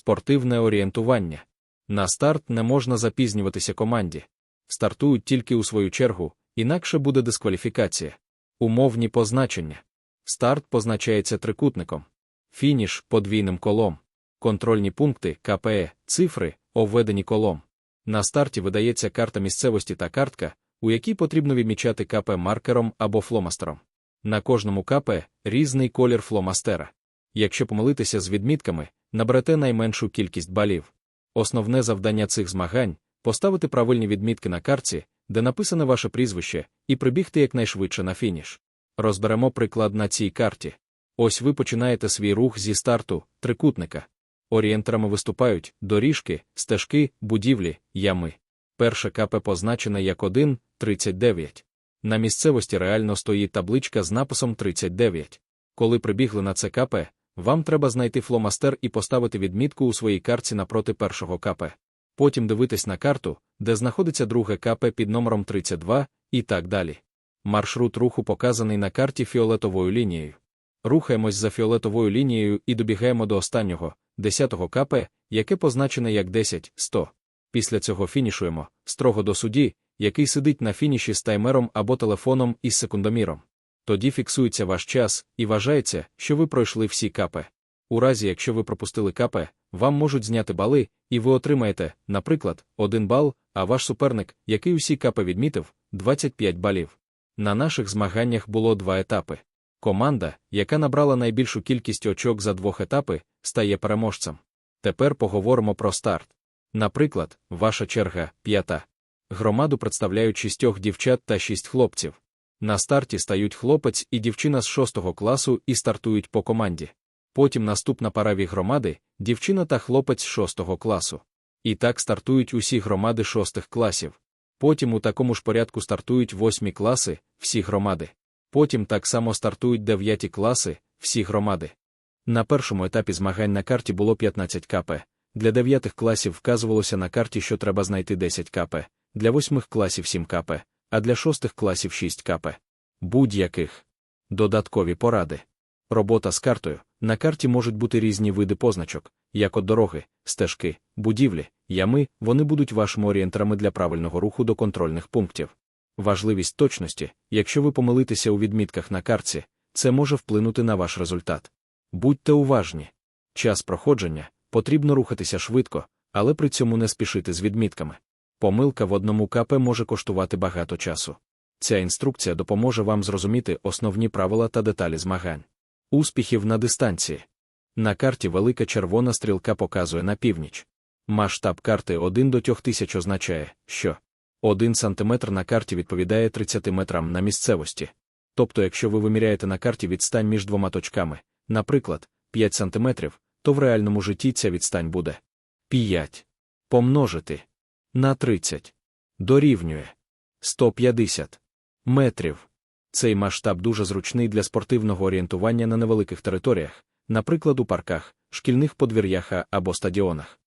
Спортивне орієнтування. На старт не можна запізнюватися команді. Стартують тільки у свою чергу, інакше буде дискваліфікація. Умовні позначення. Старт позначається трикутником. Фініш подвійним колом. Контрольні пункти КПЕ, цифри, обведені колом. На старті видається карта місцевості та картка, у якій потрібно відмічати КП маркером або фломастером. На кожному КП різний колір фломастера. Якщо помилитися з відмітками, наберете найменшу кількість балів. Основне завдання цих змагань поставити правильні відмітки на картці, де написане ваше прізвище, і прибігти якнайшвидше на фініш. Розберемо приклад на цій карті. Ось ви починаєте свій рух зі старту, трикутника. Орієнтерами виступають доріжки, стежки, будівлі, ями. Перше КП позначене як 1, 39. На місцевості реально стоїть табличка з написом 39. Коли прибігли на це КП, вам треба знайти фломастер і поставити відмітку у своїй картці напроти першого КП. Потім дивитись на карту, де знаходиться друге КП під номером 32, і так далі. Маршрут руху показаний на карті фіолетовою лінією. Рухаємось за фіолетовою лінією і добігаємо до останнього, 10-го КП, яке позначене як 10, 100. Після цього фінішуємо, строго до судді, який сидить на фініші з таймером або телефоном із секундоміром. Тоді фіксується ваш час і вважається, що ви пройшли всі капи. У разі, якщо ви пропустили капе, вам можуть зняти бали, і ви отримаєте, наприклад, один бал, а ваш суперник, який усі капи відмітив, 25 балів. На наших змаганнях було два етапи. Команда, яка набрала найбільшу кількість очок за двох етапи, стає переможцем. Тепер поговоримо про старт. Наприклад, ваша черга п'ята. Громаду представляють шістьох дівчат та шість хлопців. На старті стають хлопець і дівчина з шостого класу і стартують по команді. Потім наступна пара ві громади дівчина та хлопець шостого класу. І так стартують усі громади шостих класів. Потім у такому ж порядку стартують восьмі класи, всі громади. Потім так само стартують дев'яті класи, всі громади. На першому етапі змагань на карті було 15 КП. Для дев'ятих класів вказувалося на карті, що треба знайти 10 КП, для восьмих класів 7 КП, а для шостих класів 6 КП. Будь-яких. Додаткові поради. Робота з картою. На карті можуть бути різні види позначок, як от дороги, стежки, будівлі, ями, вони будуть вашими орієнтерами для правильного руху до контрольних пунктів. Важливість точності, якщо ви помилитеся у відмітках на картці, це може вплинути на ваш результат. Будьте уважні. Час проходження потрібно рухатися швидко, але при цьому не спішити з відмітками. Помилка в одному КП може коштувати багато часу. Ця інструкція допоможе вам зрозуміти основні правила та деталі змагань. Успіхів на дистанції. На карті велика червона стрілка показує на північ. Масштаб карти 1 до 3000 означає, що 1 см на карті відповідає 30 метрам на місцевості. Тобто, якщо ви виміряєте на карті відстань між двома точками, наприклад, 5 см, то в реальному житті ця відстань буде 5 помножити на 30 дорівнює 150 метрів. Цей масштаб дуже зручний для спортивного орієнтування на невеликих територіях, наприклад, у парках, шкільних подвір'ях або стадіонах.